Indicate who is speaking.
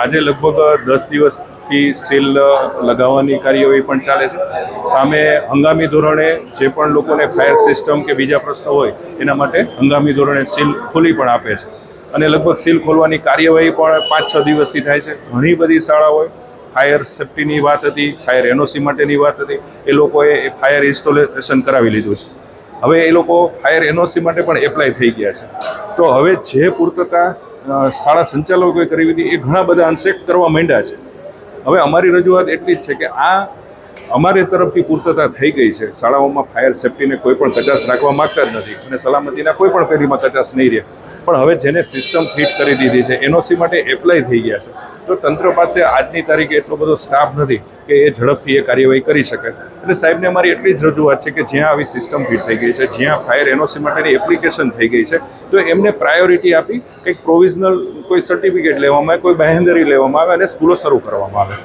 Speaker 1: આજે લગભગ દસ દિવસથી સીલ લગાવવાની કાર્યવાહી પણ ચાલે છે. સામે હંગામી ધોરણે જે પણ લોકોને ફાયર સિસ્ટમ કે બીજા પ્રશ્નો હોય, એના માટે હંગામી ધોરણે સીલ ખોલી પણ આપે છે. અને લગભગ સીલ ખોલવાની કાર્યવાહી પણ પાંચ છ દિવસથી થાય છે. ઘણી બધી શાળાઓએ ફાયર સેફ્ટીની વાત હતી, ફાયર એનઓસી માટેની વાત હતી, એ લોકોએ ફાયર ઇન્સ્ટોલેશન કરાવી લીધું છે. હવે એ લોકો ફાયર એનઓસી માટે પણ એપ્લાય થઈ ગયા છે. તો હવે જે પૂર્તતા શાળા સંચાલકોએ કરી હતી, એ ઘણા બધા અંશે કરવા માંડ્યા છે. હવે અમારી રજૂઆત એટલી જ છે કે આ અમારી તરફથી પૂર્તતા થઈ ગઈ છે. શાળાઓમાં ફાયર સેફ્ટીને કોઈ પણ કચાશ રાખવા માંગતા જ નથી અને સલામતીના કોઈ પણ પેઢીમાં કચાશ નહીં રહે. પણ હવે જેને સિસ્ટમ ફિટ કરી દીધી છે, એનઓસી માટે એપ્લાય થઈ ગયા છે. તો તંત્ર પાસે આજની તારીખે એટલો બધો સ્ટાફ નથી કે એ ઝડપથી એ કાર્યવાહી કરી શકે. એટલે સાહેબને અમારી એટલી જ રજૂઆત છે કે જ્યાં આવી સિસ્ટમ ફિટ થઈ ગઈ છે, જ્યાં ફાયર એનઓસી માટેની એપ્લિકેશન થઈ ગઈ છે, તો એમને પ્રાયોરિટી આપી કંઈક પ્રોવિઝનલ કોઈ સર્ટિફિકેટ લેવામાં આવે, કોઈ બાહેંધરી લેવામાં આવે અને સ્કૂલો શરૂ કરવામાં આવે.